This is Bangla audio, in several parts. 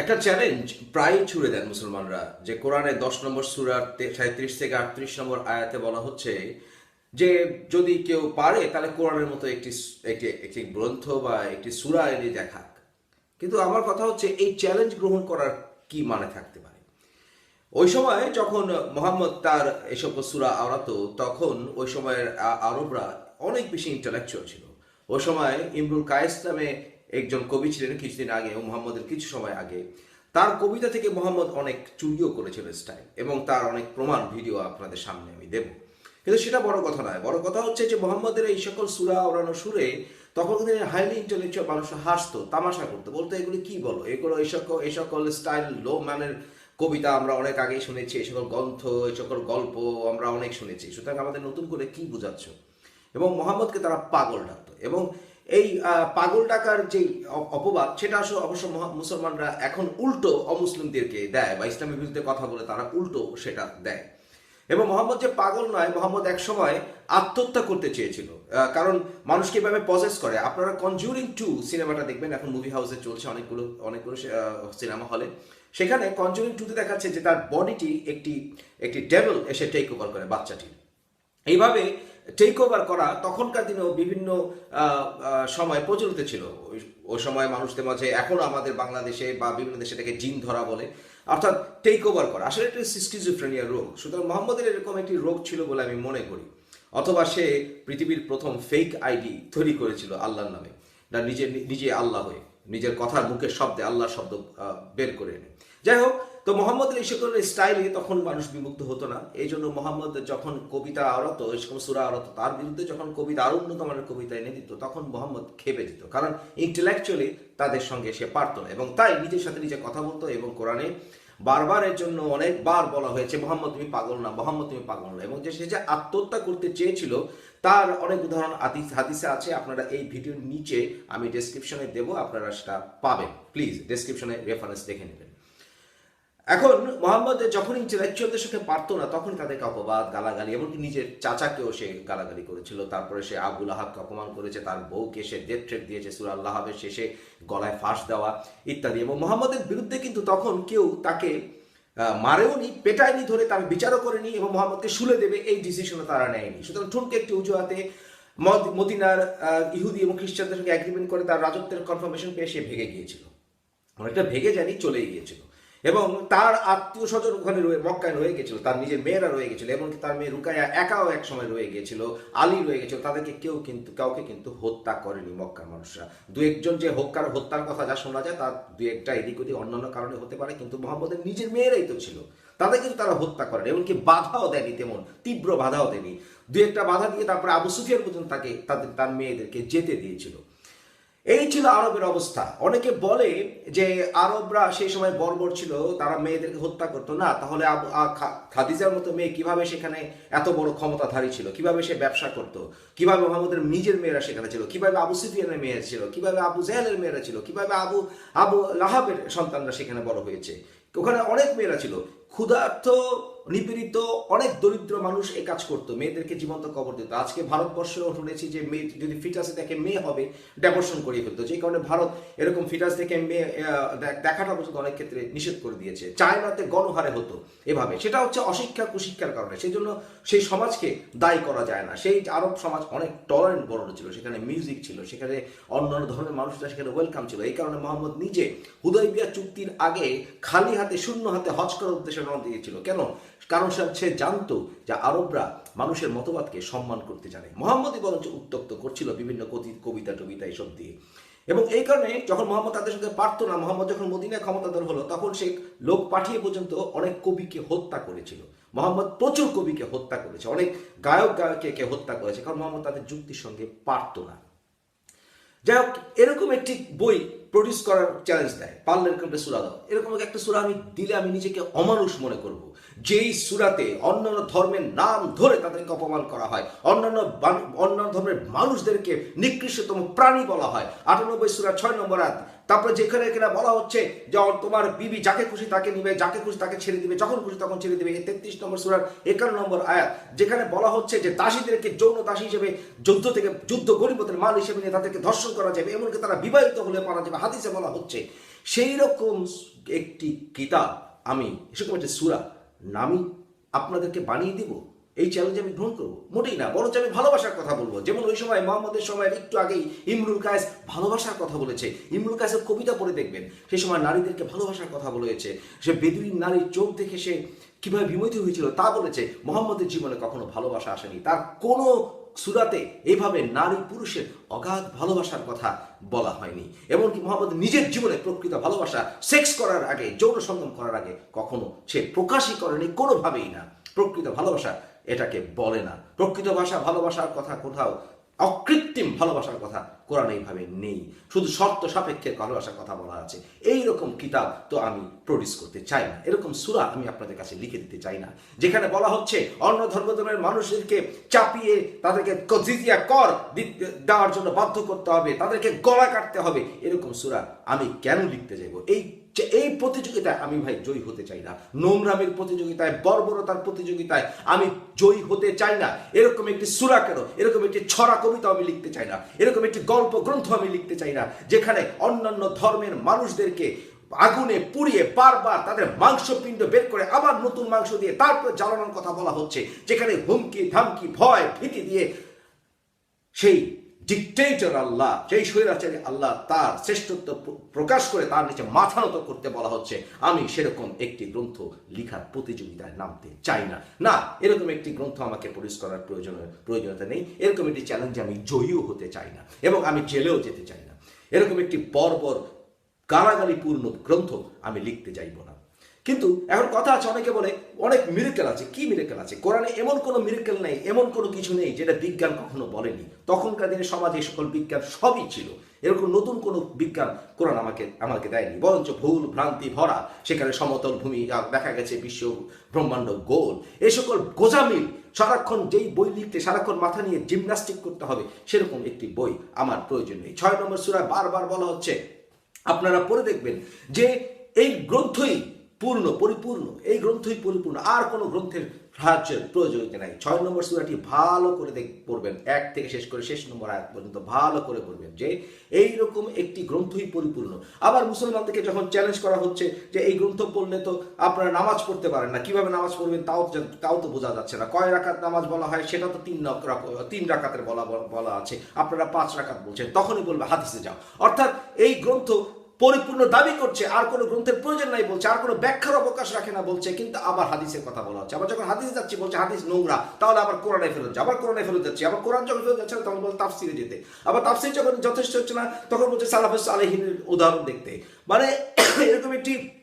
একটা চ্যালেঞ্জ প্রায় ছুড়ে দেন মুসলমানরা, যে কোরআনে দশ নম্বর সুরার সাঁত্রিশ থেকে আটত্রিশ নম্বর আয়াতে বলা হচ্ছে যে, যদি কেউ পারে, তাহলে কোরআনের মতো একটি একটি গ্রন্থ বা একটি সুরা এনে দেখাক। কিন্তু আমার কথা হচ্ছে, এই চ্যালেঞ্জ গ্রহণ করার কি মানে থাকতে পারে? ওই সময় যখন মোহাম্মদ তার এসব সুরা আওড়াতো তখন ওই সময়ের আরবরা অনেক বেশি ইন্টালেকচুয়াল ছিল। ওই সময় ইমরুল কায়েস নামে একজন কবি ছিলেন কিছুদিন আগে মোহাম্মদের কিছু সময় আগে। তার কবিতা থেকে মোহাম্মদ অনেক চুরিও করেছিল স্টাইল এবং তার অনেক প্রমাণ ভিডিও আপনাদের সামনে আমি দেব। কিন্তু সেটা বড় কথা নয়, বড় কথা হচ্ছে যে মোহাম্মদের এই সকল সুরা ওড়ানো সুরে তখন কিন্তু হাইলি ইন্টেলেকচুয়াল মানুষ, হাসতো, তামাশা করতো, বলতো, এগুলি কি বলো? এগুলো এই সকল এই সকল স্টাইল লো ম্যানের কবিতা আমরা অনেক আগেই শুনেছি, এই সকল গ্রন্থ, এই সকল গল্প আমরা অনেক শুনেছি। সুতরাং আমাদের নতুন করে কি বোঝাচ্ছ? এবং মোহাম্মদকে তারা পাগল ডাকতো এবং এই পাগল ডাকার যে অপবাদ, সেটা আসলে অবশ্য মুসলমানরা এখন উল্টো অমুসলিমদেরকে দেয় বা ইসলামের বিরুদ্ধে কথা বলে তারা উল্টো সেটা দেয়। এবং মোহাম্মদ যে পাগল নয়, মোহাম্মদ এক সময় আত্মহত্যা করতে চেয়েছিল। কারণ মানুষকে এভাবে পজেস করে? আপনারা কনজুরিং টু সিনেমাটা দেখবেন, এখন মুভি হাউসে চলছে অনেকগুলো অনেকগুলো সিনেমা হলে সেখানে কনজুরিং টুতে দেখাচ্ছে যে তার বডিটি একটি একটি ডেভেল এসে টেক ওভার করে বাচ্চাটির। এইভাবে টেক ওভার করা তখনকার দিনেও বিভিন্ন সময় প্রচলিত ছিল। ওই- সময় মানুষদের মাঝে এখনও আমাদের বাংলাদেশে বা বিভিন্ন দেশে এটাকে জিন ধরা বলে। অর্থাৎ টেক ওভার করা। আসলে এটা সিস্কিজোফ্রেনিয়া রোগ। সুতরাং মোহাম্মদের এরকম একটি রোগ ছিল বলে আমি মনে করি। অথবা সে পৃথিবীর প্রথম ফেক আইডি তৈরি করেছিল আল্লাহর নামে। না নিজে নিজে আল্লাহ হয়ে। নিজের কথার মুখের শব্দে আল্লাহর শব্দ বের করে এনে। যাই হোক তো মোহাম্মদের এই সকল স্টাইলে তখন মানুষ বিমুক্ত হতো না। এই জন্য মোহাম্মদ যখন কবিতা এই সকল সুরা আওড়াতো তার বিরুদ্ধে যখন কবিতা আরও উন্নত মানের কবিতা এনে দিত, তখন মোহাম্মদ খেপে যেত। কারণ ইন্টেলেকচুয়ালি তাদের সঙ্গে সে পারত না এবং তাই নিজের সাথে নিজে কথা বলতো এবং কোরআনে বারবার এর জন্য অনেকবার বলা হয়েছে, মোহাম্মদ, তুমি পাগল না, মোহাম্মদ, তুমি পাগল না। এবং যে সে যে আত্মহত্যা করতে চেয়েছিল, তার অনেক উদাহরণ হাদিস হাদিসে আছে, আপনারা এই ভিডিওর নিচে আমি ডেসক্রিপশনে দেব, আপনারা সেটা পাবেন। প্লিজ ডেসক্রিপশনে রেফারেন্স দেখে নেবেন। এখন মোহাম্মদ যখন ইন্টেলেকচুয়ালদের সাথে পারতো না তখন তাদেরকে অপবাদ, গালাগালি, এমনকি নিজের চাচাকেও সে গালাগালি করেছিল। তারপরে সে আবুল আহাবকে অপমান করেছে, তার বউকে সে ডেথ থ্রেট দিয়েছে, সুরা আল্লাহাবের শেষে গলায় ফাঁস দেওয়া ইত্যাদি। এবং মোহাম্মদের বিরুদ্ধে কিন্তু তখন কেউ তাকে মারেওনি, পেটায়নি ধরে তার বিচারও করেনি এবং মোহাম্মদকে শুলে দেবে, এই ডিসিশনও তারা নেয়নি। সুতরাং ঠুনকে একটি উজুহাতে মদ- মদিনার ইহুদি এবং খ্রিস্টানদের সঙ্গে অ্যাগ্রিমেন্ট করে তার রাজত্বের কনফার্মেশন পেয়ে সে ভেঙে গিয়েছিল। অনেকটা ভেঙে জানি চলে গিয়েছিল। এবং তার আত্মীয় স্বজন ওখানে রয়ে মক্কায় রয়ে গেছিল, তার নিজের মেয়েরা রয়ে গেছিল, এমনকি তার মেয়ে রুকায়া একাও এক সময় রয়ে গিয়েছিল আলী রয়ে গেছিল, তাদেরকে কেউ কিন্তু কাউকে কিন্তু হত্যা করেনি মক্কার মানুষরা। দু একজন যে হত্যার হত্যার কথা যা শোনা যায়, তার দু একটা এদিক ওদিক অন্যান্য কারণে হতে পারে, কিন্তু মোহাম্মদের নিজের মেয়েরাই তো ছিল। তাদের কিন্তু তারা হত্যা করেন, এমনকি বাধাও দেয়নি তেমন, তীব্র বাধাও দেয়নি। দু একটা বাধা দিয়ে তারপরে আবু সুফিয়ান পর্যন্ত তাকে তাদের তার মেয়েদেরকে যেতে দিয়েছিল। এই ছিল আরবের অবস্থা। অনেকে বলে যে আরবরা সেই সময় বর্বর ছিল, তারা মেয়েদেরকে হত্যা করতো। না, তাহলে খাদিজার মতো মেয়ে কীভাবে সেখানে এত বড় ক্ষমতাধারী ছিল? কীভাবে সে ব্যবসা করত? কীভাবে মোহাম্মদের নিজের মেয়েরা সেখানে ছিল? কীভাবে আবু সিদিয়ানের মেয়েরা ছিল? কীভাবে আবু জাহেলের মেয়েরা ছিল? কীভাবে আবু আবু লাহাবের সন্তানরা সেখানে বড় হয়েছে? ওখানে অনেক মেয়েরা ছিল। ক্ষুধার্ত, নিপীড়িত, অনেক দরিদ্র মানুষ এই কাজ করতো। মেয়েদেরকে জীবন্ত কবর দিত। আজকে ভারতবর্ষেও শুনেছি যে মেয়ে যদি ফিটাসে দেখে মেয়ে হবে ডেপোর্শন করিয়ে ফেলতো। যে কারণে ভারত এরকম ফিটাস দেখে মেয়ে দেখাটা পর্যন্ত অনেক ক্ষেত্রে নিষেধ করে দিয়েছে। চায়নাতে গণহারে হতো এভাবে। সেটা হচ্ছে অশিক্ষা, কুশিক্ষার কারণে। সেই জন্য সেই সমাজকে দায়ী করা যায় না। সেই আরব সমাজ অনেক টলারেন্ট বড় ছিল। সেখানে মিউজিক ছিল, সেখানে অন্যান্য ধরনের মানুষরা সেখানে ওয়েলকাম ছিল। এই কারণে মোহাম্মদ নিজে হুদয়বিয়া চুক্তির আগে খালি হাতে, শূন্য হাতে হজ করার উদ্দেশ্যে রওনা দিয়েছিল। কেন? কারণ সে- জানতো যে আরবরা মানুষের মতবাদকে সম্মান করতে জানে। মোহাম্মদই বরঞ্চ উত্তক্ত করছিল বিভিন্ন কথিত কবিতা টবিতা এসব দিয়ে। এবং এই কারণে যখন মোহাম্মদ তাদের সঙ্গে পারতো না, মোহাম্মদ যখন মদিনায় ক্ষমতাধর হলো, তখন সে লোক পাঠিয়ে পর্যন্ত অনেক কবিকে হত্যা করেছিল। মোহাম্মদ প্রচুর কবিকে হত্যা করেছে। অনেক গায়ক, গায়ককে হত্যা করেছে। কারণ মোহাম্মদ তাদের যুক্তির সঙ্গে পারতো না। যাই হোক, এরকম একটি বই প্রডিউস করার চ্যালেঞ্জ দেয়। পারলে এরকম একটা সুরা দাও। এরকম একটা সুরা আমি দিলে আমি নিজেকে অমানুষ মনে করব। যেই সুরাতে অন্যান্য ধর্মের নাম ধরে তাদেরকে অপমান করা হয়, অন্যান্য অন্যান্য ধর্মের মানুষদেরকে নিকৃষ্টতম প্রাণী বলা হয়। আটানব্বই সুরা ছয় নম্বর আয়াত তারপরে যেখানে কিনা বলা হচ্ছে যে তোমার বিবি যাকে খুশি তাকে নিবে, যাকে খুশি তাকে ছেড়ে দিবে, যখন খুশি তখন ছেড়ে দিবে। এই তেত্রিশ নম্বর সুরার একান্ন নম্বর আয়াত, যেখানে বলা হচ্ছে যে, দাসীদেরকে যৌন দাসী হিসেবে যুদ্ধ থেকে, যুদ্ধ গরিবতের মাল হিসেবে নিয়ে তাদেরকে ধর্ষণ করা যাবে, এমনকি তারা বিবাহিত হলে মারা যাবে। হাদিসে বলা হচ্ছে সেই রকম একটি কিতাব আমি সেরকম একটি সুরা, নামি আপনাদেরকে বানিয়ে দিব এই চ্যালেঞ্জ আমি গ্রহণ করব। মোটেই না, বরঞ্চ আমি ভালোবাসার কথা বলব। যেমন ওই সময় মোহাম্মদের সময়ের একটু আগেই ইমরুল কায়েস ভালোবাসার কথা বলেছে। ইমরুল কায়েসের কবিতা পড়ে দেখবেন সেই সময় নারীদেরকে ভালোবাসার কথা বলেছে। সে বেদুইন নারীর চোখ দেখে সে কীভাবে বিমোহিত হয়েছিল তা বলেছে। মোহাম্মদের জীবনে কখনো ভালোবাসা আসেনি। তার কোনো সুরাতে এইভাবে নারী পুরুষের অগাধ ভালোবাসার কথা বলা হয়নি। এমনকি মোহাম্মদ নিজের জীবনে প্রকৃত ভালোবাসা সেক্স করার আগে, যৌন সঙ্গম করার আগে কখনো সে প্রকাশই করেনি, কোনোভাবেই না। প্রকৃত ভালোবাসা এটাকে বলে না। প্রকৃত ভাষা ভালোবাসার কথা কোথাও, অকৃত্রিম ভালোবাসার কথা কোরআন এইভাবে নেই। শুধু শর্ত সাপেক্ষে ভালোবাসার কথা বলা আছে। এই রকম কিতাব তো আমি প্রডিউস করতে চাই না। এরকম সুরা আমি আপনাদের কাছে লিখে দিতে চাই না। যেখানে বলা হচ্ছে, অন্য ধর্মধর্মের মানুষদেরকে চাপিয়ে তাদেরকে জিজিয়া কর দেওয়ার জন্য বাধ্য করতে হবে, তাদেরকে গলা কাটতে হবে। এরকম সুরা আমি কেন লিখতে যাইব? এই যে এই প্রতিযোগিতায় আমি ভাই জয়ী হতে চাই না। নোংরামের প্রতিযোগিতায়, বর্বরতার প্রতিযোগিতায় আমি জয়ী হতে চাই না। এরকম একটি সুরা কেন এরকম একটি ছড়া কবিতা আমি লিখতে চাই না। এরকম একটি গল্প গ্রন্থ আমি লিখতে চাই না, যেখানে অন্যান্য ধর্মের মানুষদেরকে আগুনে পুড়িয়ে বারবার তাদের মাংসপিণ্ড বের করে আবার নতুন মাংস দিয়ে তারপর জ্বালানোর কথা বলা হচ্ছে, যেখানে হুমকি, ধামকি, ভয়, ভীতি দিয়ে সেই ডিকটেটর আল্লাহ সেই স্বৈরাচারী আল্লাহ তার শ্রেষ্ঠত্ব প্রকাশ করে তার নিচে মাথা নত করতে বলা হচ্ছে, আমি সেরকম একটি গ্রন্থ লিখার প্রতিযোগিতায় নামতে চাই না। না, এরকম একটি গ্রন্থ আমাকে প্রডিউস করার প্রয়োজন, প্রয়োজনীয়তা নেই। এরকম একটি চ্যালেঞ্জে আমি জয়ীও হতে চাই না এবং আমি জেলেও যেতে চাই না। এরকম একটি বর্বর, গালাগালিপূর্ণ গ্রন্থ আমি লিখতে চাইব না। কিন্তু এখন কথা আছে, অনেকে বলে অনেক মিরেকেল আছে। কি মিরেকেল আছে? কোরআনে এমন কোনো মিরেকেল নেই, এমন কোনো কিছু নেই যেটা বিজ্ঞান কখনো বলেনি। তখনকার দিনে সমাজে সকল বিজ্ঞান সবই ছিল। এরকম নতুন কোনো বিজ্ঞান কোরআন আমাকে আমাকে দেয়নি। বরঞ্চ ভুল, ভ্রান্তি, ভরা, সেখানে সমতল ভূমি দেখা গেছে বিশ্ব ব্রহ্মাণ্ড গোল। এ সকল গোজামিল, সারাক্ষণ যেই বই লিখতে, সারাক্ষণ মাথা নিয়ে জিমনাস্টিক করতে হবে, সেরকম একটি বই আমার প্রয়োজন নেই। ছয় নম্বর সুরায় বারবার বলা হচ্ছে, আপনারা পড়ে দেখবেন যে এই গ্রন্থই পূর্ণ, পরিপূর্ণ, এই গ্রন্থই পরিপূর্ণ। আর কোনো গ্রন্থের সাহায্যের প্রয়োজনীয়তা নাই। ছয় নম্বর সুরাটি ভালো করে দেখ পড়বেন। এক থেকে শেষ করে শেষ নম্বর আয়াত পর্যন্ত ভালো করে পড়বেন যে এই রকম একটি গ্রন্থই পরিপূর্ণ। আবার মুসলমানদেরকে যখন চ্যালেঞ্জ করা হচ্ছে যে, এই গ্রন্থ পড়লে তো আপনারা নামাজ পড়তে পারেন না, কীভাবে নামাজ পড়বেন তাও তাও তো বোঝা যাচ্ছে না। কয় রাকাত নামাজ বলা হয় সেটা তো তিন তিন রাকাতের বলা বলা আছে। আপনারা পাঁচ রাকাত বলছেন, তখনই বলবে, হাদিসে যাও। অর্থাৎ এই গ্রন্থ পরিপূর্ণ দাবি করছে, আর কোনো গ্রন্থের প্রয়োজন নাই বলছে, আর কোনো ব্যাখ্যার অবকাশ রাখে না বলছে, কিন্তু আবার হাদিসের কথা বলা হচ্ছে। আবার যখন হাদিস যাচ্ছি, বলছে হাদিস নোংরা, তাহলে আবার কোরআনে ফেরত আবার কোরআনে ফেরত যাচ্ছে, আবার কোরআন যখন ফেরত যাচ্ছে না তখন বলছে তাফসিরে যেতে। আবার তাফসির যখন যথেষ্ট হচ্ছে না, তখন বলছে সালাফেস আলহিনের উদাহরণ দেখতে। মানে এরকম একটি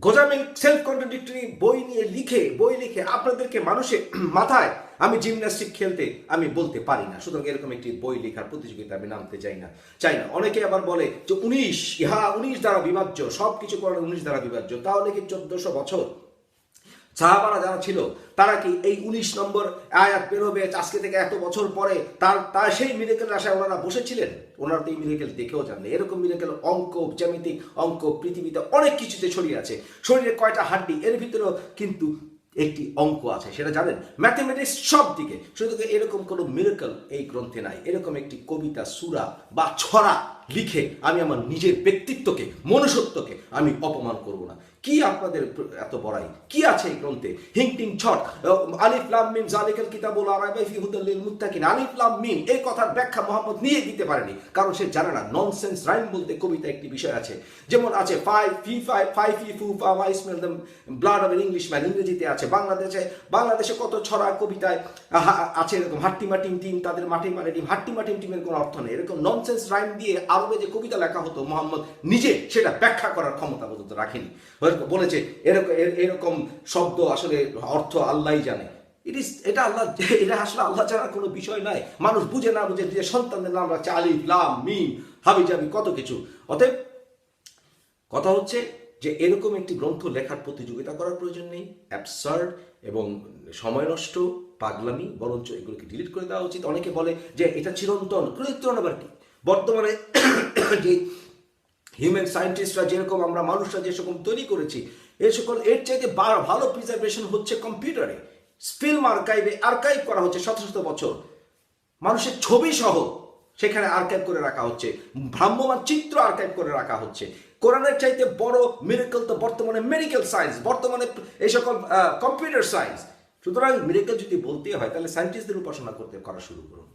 গোজামিল সেলফ কন্ট্রাডিক্টরি বই নিয়ে লিখে, বই লিখে আপনাদেরকে মানুষের মাথায়, আমি জিমন্যাস্টিক খেলতে, আমি বলতে পারি না। সুতরাং এরকম একটি বই লেখার প্রতিযোগিতা আমি নামতে চাই না। চাই না। অনেকে আবার বলে যে, উনিশ, ইহা উনিশ দ্বারা বিভাজ্য সব কিছু করার উনিশ দ্বারা বিভাজ্য। তাহলে কি চোদ্দশো বছর? সাহাবারা যারা ছিল, তারা কি এই উনিশ নম্বর আয়াত বেরোবে আজকে থেকে এত বছর পরে? তার তার সেই মিরেকেল আশায় ওনারা বসেছিলেন? ওনারা তো এই মিরেকেল দেখেও জানেন এরকম মিরেকেল অঙ্ক, জ্যামিতিক অঙ্ক, পৃথিবীতে অনেক কিছুতে ছড়িয়ে আছে। শরীরে কয়টা হাড্ডি? এর ভিতরেও কিন্তু একটি অঙ্ক আছে, সেটা জানেন? ম্যাথমেটিক্স সব দিকে। শুধু এরকম কোনো মিরেকল এই গ্রন্থে নাই। এরকম একটি কবিতা, সুরা বা ছড়া লিখে আমি আমার নিজের ব্যক্তিত্বকে, মনুষ্যত্বকে আমি অপমান করব না। কি আপনাদের এত বড়াই? কি আছে এই গ্রন্থে? হিংটিং ছট। আলিফ, লাম, মিম, জালিকাল কিতাবুল আরাবাই ফি হুদাল লিল মুত্তাকিন। আলিফ, লাম, মিম, এই কথার ব্যাখ্যা মোহাম্মদ নিয়ে দিতে পারেনি, কারণ সে জানে না ননসেন্স রাইম বলতে কবিতা একটি বিষয় আছে। যেমন আছে five fee five five fee fo fum my smell the blood of Englishman ইংরেজিতে আছে। বাংলাদেশে বাংলাদেশে কত ছড়া কবিতায় আছে এরকম হাট্টিমা টিম টিম তাদের মাঠে মারে টিম হাট্টিমা টিম টিমের কোনো অর্থ নেই। এরকম ননসেন্স রাইম দিয়ে আরবে যে কবিতা লেখা হতো, মোহাম্মদ নিজে সেটা ব্যাখ্যা করার ক্ষমতা পর্যন্ত রাখেনি। বলেছে এরকম এরকম শব্দ আসলে অর্থ আল্লাহই জানে। ইট ইস এটা আল্লাহ, এটা আসলে আল্লাহ ছাড়া কোনো বিষয় নয় মানুষ বুঝে না বুঝে যে সন্তানদের নাম রাখছে আলিফ, লাম, মিম, হাবি জাবি, কত কিছু। অতএব কথা হচ্ছে যে এরকম একটি গ্রন্থ লেখার প্রতিযোগিতা করার প্রয়োজন নেই। অ্যাবসার্ড এবং সময় নষ্ট, পাগলামি, বরঞ্চ এগুলোকে ডিলিট করে দেওয়া উচিত। অনেকে বলে যে এটা চিরন্তন। চিরন্তন আবার কি? বর্তমানে যে হিউম্যান সায়েন্টিস্টরা যেরকম আমরা, মানুষরা যে সকল তৈরি করেছি এই সকল এর চাইতে ভালো প্রিজার্ভেশন হচ্ছে কম্পিউটারে ফিল্ম আর্কাইভে আর্কাইভ করা হচ্ছে শত শত বছর। মানুষের ছবি সহ সেখানে আর্কাইভ করে রাখা হচ্ছে। ভ্রাম্যমান চিত্র আর্কাইভ করে রাখা হচ্ছে। কোরআনের চাইতে বড় মিরাকল তো বর্তমানে মেডিকেল সায়েন্স বর্তমানে এই সকল কম্পিউটার সায়েন্স সুতরাং মিরাকল যদি বলতে হয়, তাহলে সায়েন্টিস্টদের উপাসনা করতে, করা শুরু করুন।